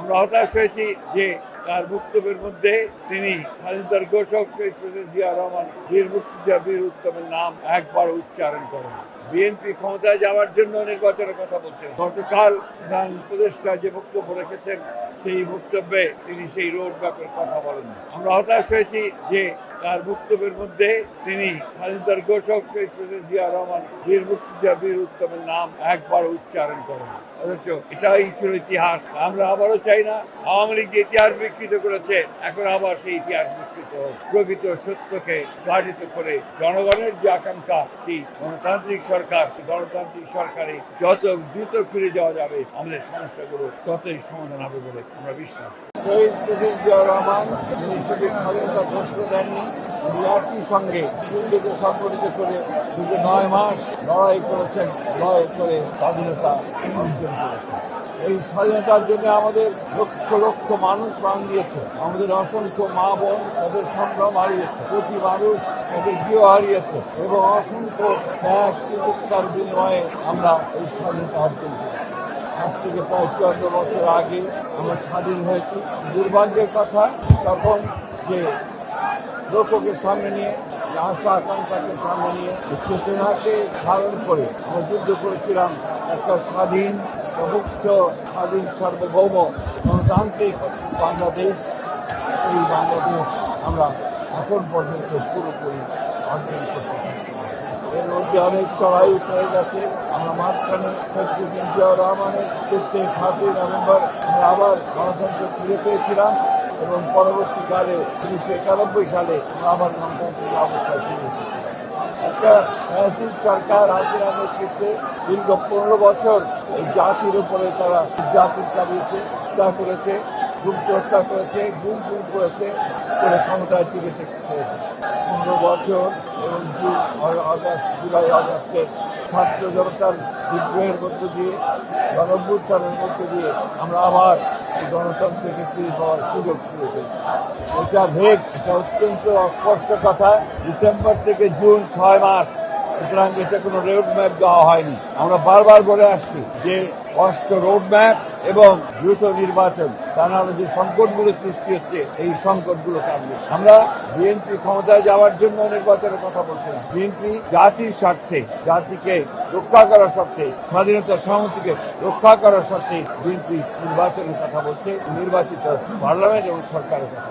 আমরা হতাশ হয়েছি যে তার বক্তব্যের মধ্যে তিনি স্বাধীনতার ঘোষক শহীদ প্রেসিডেন্ট জিয়া রহমান, বীর মুক্তিজা বীর উত্তমের নাম একবার উচ্চারণ করেন। বিএনপি ক্ষমতায় যাওয়ার জন্য নির্বাচনের কথা বলছেন। গতকাল প্রধান উপদেষ্টা যে বক্তব্য রেখেছেন, সেই বক্তব্যে তিনি সেই রোড ম্যাপের কথা বলেন আমরা হতাশ হয়েছি যে তার বক্তব্যের মধ্যে তিনি স্বাধীনতার ঘোষক শহীদ জিয়া রহমান বীর মুক্তিযোদ্ধা বীর উত্তমের নাম একবার উচ্চারণ করেন। অথচ এটাই ছিল ইতিহাস। আমরা আবারও চাই না, আওয়ামী লীগ যে ইতিহাস বিকৃত করেছে, এখন আবার সেই ইতিহাস বিকৃত হোক। প্রকৃত সত্যকে গাঠিত করে জনগণের যে আকাঙ্ক্ষা কি গণতান্ত্রিক সরকার গণতান্ত্রিক সরকারে যত দ্রুত ফিরে যাওয়া যাবে, আমাদের সমস্যাগুলো ততই সমাধান হবে বলে আমরা বিশ্বাস করি। শহীদ প্রেসিডেন্ট জিয়া রহমান তিনি শুধু স্বাধীনতা ঘোষণা দেননি, তিনি একই সঙ্গে যুদ্ধকে সংগঠিত করে দীর্ঘ নয় মাস লড়াই করেছেন, লড়াই করে স্বাধীনতা অর্জন করেছেন। এই স্বাধীনতার জন্য আমাদের লক্ষ লক্ষ মানুষ প্রাণ দিয়েছে। আমাদের অসংখ্য মা বোন তাদের সম্ভ্রম হারিয়েছে। প্রতি মানুষ তাদের গৃহ হারিয়েছে এবং অসংখ্য ত্যাগ চিকিৎসার বিনিময়ে আমরা এই স্বাধীনতা অর্জন করেছি। আজ থেকে চুয়ান্ন বছর আগে আমরা স্বাধীন হয়েছি দুর্ভাগ্যের কথা, তখন যে লোককে সামনে নিয়ে আশা আকাঙ্ক্ষাকে সামনে নিয়ে চেতনাকে ধারণ করে আমরা যুদ্ধ করেছিলাম একটা স্বাধীন, একটা মুক্ত, স্বাধীন সার্বভৌম গণতান্ত্রিক বাংলাদেশ সেই বাংলাদেশ আমরা এখন পর্যন্ত পুরোপুরি অর্জন করতে। এর মধ্যে অনেক চড়াই উঠে গেছে। আমরা মাঝখানে রহমানের চুক্তি সাতই নভেম্বর আমরা আবার গণতন্ত্র ফিরে পেয়েছিলাম এবং পরবর্তীকালে উনিশশো একানব্বই সালে আবার গণতান্ত্রিক অবস্থায় ফিরে একটা ফ্যাসিস্ট সরকার হাসিনা নেতৃত্বে দীর্ঘ পনেরো বছর এই জাতির উপরে তারা জাতির চালিয়েছে হত্যা করেছে। গুপ্ত হত্যা করেছে গুম গুম করেছে করে ক্ষমতায় টিকে থাকতে হয়েছে। পনেরো বছর এবং জুন আগস্ট, জুলাই আগস্টের ছাত্র জনতার বিদ্রোহের মধ্য দিয়ে, গণভ্যুত্থানের মধ্য দিয়ে আমরা আবার এই গণতন্ত্রকে ফিরে পাওয়ার সুযোগ ফিরে পেয়েছি এটা ভেগ এটা অত্যন্ত কষ্ট কথা। ডিসেম্বর থেকে জুন ছয় মাস, সুতরাং এটা কোনো রোড ম্যাপ দেওয়া হয়নি। আমরা বারবার বলে আসছি যে, স্পষ্ট রোড ম্যাপ এবং দ্রুত নির্বাচন, তা নাহলে যে সংকটগুলো সৃষ্টি হচ্ছে, এই সংকটগুলো কাটবে। আমরা বিএনপি ক্ষমতায় যাওয়ার জন্য নির্বাচনের কথা বলছি না। বিএনপি জাতির স্বার্থে, জাতিকে রক্ষা করার স্বার্থে, স্বাধীনতা সংহতিকে রক্ষা করার স্বার্থে বিএনপি নির্বাচনের কথা বলছে, নির্বাচিত পার্লামেন্ট এবং সরকারের কথা